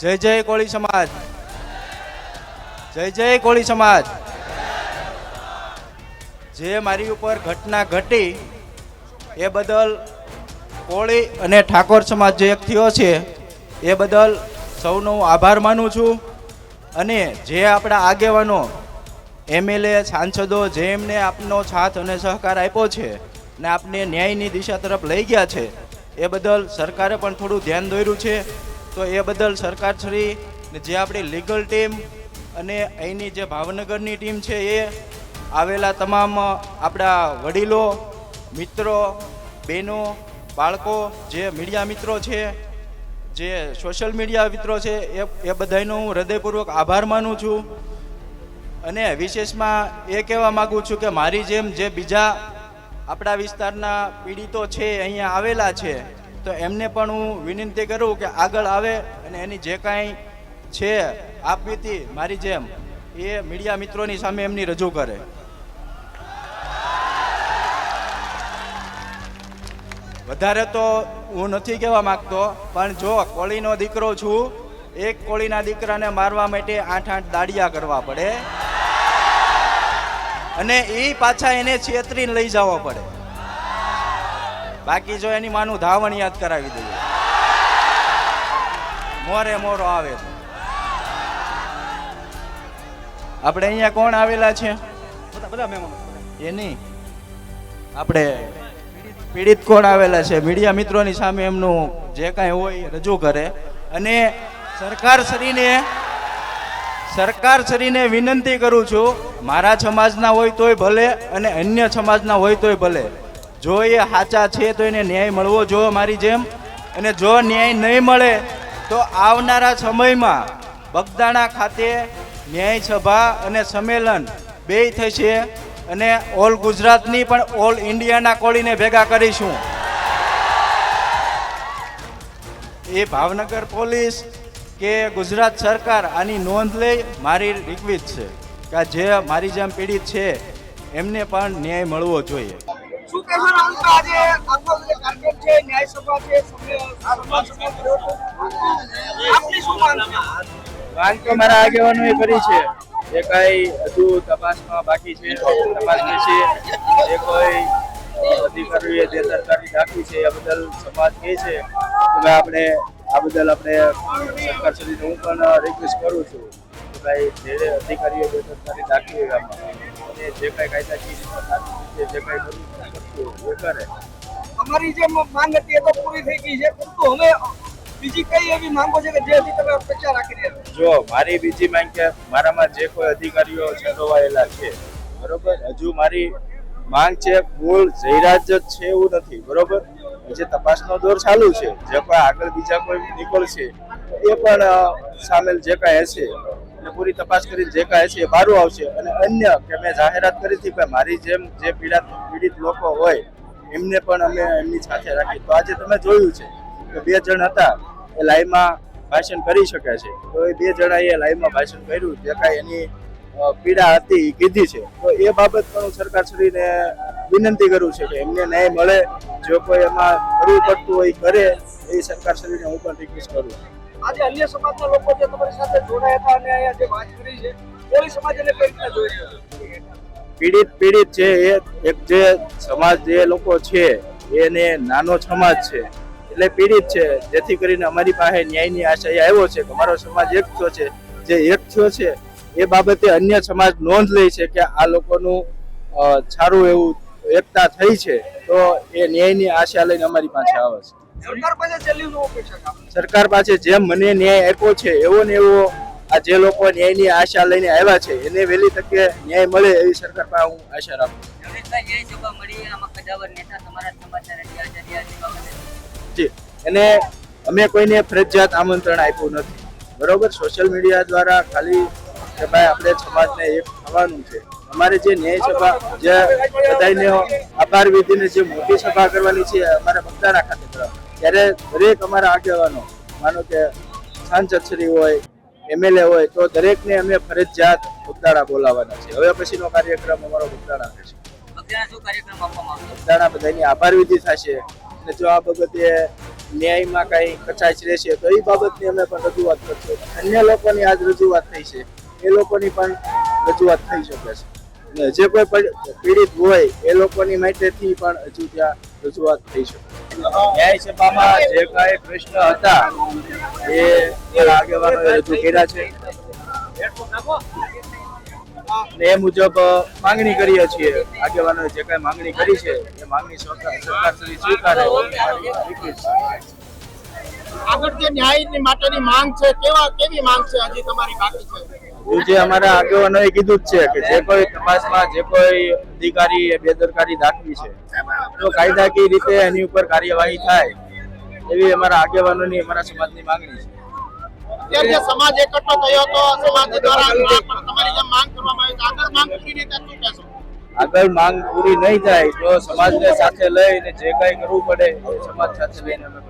જય જય કોળી સમાજ. જય જય કોળી સમાજ. જે મારી ઉપર ઘટના ઘટી, એ બદલ કોળી અને ઠાકોર સમાજ જે એક થયો છે, એ બદલ સૌનો આભાર માનું છું. અને જે આપણા આગેવાનો એમએલએ સાંસદો જે એમને આપનો સાથ અને સહકાર આપ્યો છે ને આપને ન્યાયની દિશા તરફ લઈ ગયા છે, એ બદલ સરકારે પણ થોડું ધ્યાન દોર્યું છે. તો એ બદલ સરકારશ્રી જે આપણી લીગલ ટીમ અને અહીંની જે ભાવનગરની ટીમ છે એ આવેલા તમામ આપણા વડીલો, મિત્રો, બહેનો, બાળકો, જે મીડિયા મિત્રો છે, જે સોશિયલ મીડિયા મિત્રો છે, એ એ બધાનો હું હૃદયપૂર્વક આભાર માનું છું. અને વિશેષમાં એ કહેવા માગું છું કે મારી જેમ જે બીજા આપણા વિસ્તારના પીડિતો છે, અહીંયા આવેલા છે તો એમને પણ હું વિનંતી કરું કે આગળ આવે અને એની જે કાંઈ છે આપવીતી મારી જેમ, એ મીડિયા મિત્રોની સામે એમની રજૂ કરે. વધારે તો હું નથી કહેવા માગતો, પણ જો કોળીનો દીકરો છું, એક કોળીના દીકરાને મારવા માટે આઠ આઠ દાડિયા કરવા પડે. અને એ પાછા એને છેતરીને લઈ જવા પડે. બાકી જો એની માનું ધાવણ યાદ કરાવી દઈએ. મોરે મોરો આવે છે આપણે અહીંયા કોણ આવેલા છે? બધા બધા મહેમાનો. એ નહીં. આપણે પીડિત કોણ આવેલા છે? મીડિયા મિત્રોની સામે એમનું જે કાંઈ હોય રજૂ કરે. અને સરકાર શ્રીને સરકાર શ્રીને વિનંતી કરું છું મારા સમાજના હોય તોય ભલે અને અન્ય સમાજના હોય તોય ભલે. જો એ સાચા છે, તો એને ન્યાય મળવો જોઈએ મારી જેમ. અને જો ન્યાય નહીં મળે, તો આવનારા સમયમાં બગદાણા ખાતે ન્યાય સભા અને સંમેલન બેય થશે અને ઓલ ગુજરાતની પણ ઓલ ઇન્ડિયાના કોળીને ભેગા કરીશું. એ ભાવનગર પોલીસ કે ગુજરાત સરકાર આની નોંધ લઈ મારી રિક્વેસ્ટ છે કે જે મારી જેમ પીડિત છે, એમને પણ ન્યાય મળવો જોઈએ. શું તો મારા આગેવાનોએ કરી છે. જે કાંઈ હજુ તપાસમાં બાકી છે તપાસની છે જે કોઈ અધિકારીઓએ જે સરકારી દાખવી છે, એ બદલ સમાજ કહે છે. કે આપણે આ બદલ આપણે સરકાર સુધી હું પણ રિક્વેસ્ટ કરું છું કે ભાઈ જે અધિકારીઓ જે સરકારી દાખવી હોય અને જે કાંઈ કાયદાકીય જે કાંઈ અમારી જે માંગ હતી એ તો પૂરી થઈ ગઈ છે, પરંતુ હવે બીજી કઈ એવી માંગો છે કે જે હજી તમે અપેક્ષા રાખી રહ્યા જો મારી બીજી માંગ કે મારામાં જે કોઈ અધિકારીઓ સંડોવાયેલા છે, બરોબર? હજુ મારી માંગ છે મૂળ જયરાજ જ છે એવું નથી, બરોબર? જે તપાસનો દોર ચાલુ છે. જે કોઈ આગળ બીજા કોઈ નીકળશે, એ પણ સામેલ જે કાંઈ હશે પૂરી તપાસ કરીને જે કાંઈ છે એ મારું આવશે. અને અન્ય કે મેં જાહેરાત કરી હતી કે મારી જેમ જે પીડા પીડિત લોકો હોય, એમને પણ અમે એમની સાથે રાખી તો આજે તમે જોયું છે કે બે જણ હતા, એ લાઈવમાં ભાષણ કરી શકે છે. તો એ બે જણાએ લાઈવમાં ભાષણ કર્યું, જે કાંઈ એની પીડા હતી એ કીધી છે. તો એ બાબત પણ હું સરકારશ્રીને વિનંતી કરું છું કે એમને ન્યાય મળે, જો કોઈ એમાં કરવું પડતું હોય કરે, એ સરકારશ્રીને હું પણ રિક્વેસ્ટ કરું છું. આજે અન્ય સમાજના લોકો જે તમારી સાથે જોડાયા હતા અને અહીંયા જે વાત કરી છે કોઈ સમાજ એને કઈ રીતના જોઈ પીડિત પીડિત છે એ, એક જે સમાજ જે લોકો છે, એને નાનો સમાજ છે, એટલે પીડિત છે. જેથી કરીને અમારી પાસે ન્યાયની આશા એ આવ્યો છે કે અમારો સમાજ એક થયો છે. જે એક થયો છે, એ બાબતે અન્ય સમાજ નોંધ લે છે કે આ લોકોનું સારું એવું એકતા થઈ છે. તો એ ન્યાયની આશા લઈને અમારી પાસે આવે છે. સરકાર પાસે જેમ મને ન્યાય આપ્યો છે એવો ને એવો આ જે લોકો ન્યાયની આશા લઈને આવ્યા છે એને વહેલી તકે ન્યાય મળે એવી સરકાર પાસે હું આશા રાખું છું. રમેશભાઈ જય સભા મળી આમાં કદાવર નેતા તમારા સમાચાર રહ્યા છે રહ્યા છે બાબતે જી અને અમે કોઈને ફરજિયાત આમંત્રણ આપ્યું નથી. બરોબર? સોશિયલ મીડિયા દ્વારા ખાલી કે ભાઈ આપણે સમાજને એક થવાનું છે. અમારે જે ન્યાય સભા જે બધાને આભાર વિધિને જે મોટી સભા કરવાની છે અમારે બગદાણા ખાતે કરવાની ત્યારે દરેક અમારા આગેવાનો માનો કે સાંસદશ્રી હોય એમએલએ હોય તો દરેકને અમે ફરજિયાત બગદાણા બોલાવવાના છે હવે પછીનો કાર્યક્રમ અમારો બગદાણા થશે બગદાણા શું કાર્યક્રમ આપવામાં આવશે? બગદાણા બધાની આભાર વિધિ થશે. અને જો આ બાબતે ન્યાયમાં કાંઈ કચાશ રહેશે તો એ બાબતની અમે પણ રજૂઆત કરશું. અન્ય લોકોની આજ રજૂઆત થઈ છે. એ લોકોની પણ રજૂઆત થઈ શકે છે. અને જે કોઈ પડ- પીડિત હોય એ લોકોની માટેથી પણ હજુ ત્યાં રજૂઆત થઈ શકે ન્યાય જે કાંઈ પ્રશ્ન હતા, એ આગેવાનોએ રજૂ કર્યા છે. એ મુજબ માંગણી કરીએ છીએ, આગેવાનોએ જે કાંઈ માંગણી કરી છે, એ માંગણી સરકાર સરકાર સ્વીકારે. આગળ જે ન્યાય માટેની માંગ છે કેવા કેવી માંગ છે હજી તમારી બાકી છે? એવું જે અમારા આગેવાનોએ કીધું જ છે કે જે કોઈ તપાસમાં જે કોઈ અધિકારી બેદરકારી દાખવી છે તો કાયદાકીય રીતે એની ઉપર કાર્યવાહી થાય એવી અમારા આગેવાનોની અમારા સમાજની માંગણી છે. અત્યારે જે સમાજ એકઠો થયો હતો સમાજ દ્વારા તમારી જે માંગ કરવામાં આવી આગળ માંગ પૂરી રીતે શું કહેશો? આગળ માંગ પૂરી નહીં થાય તો સમાજને સાથે લઈને જે કાંઈ કરવું પડે સમાજ સાથે લઈને અમે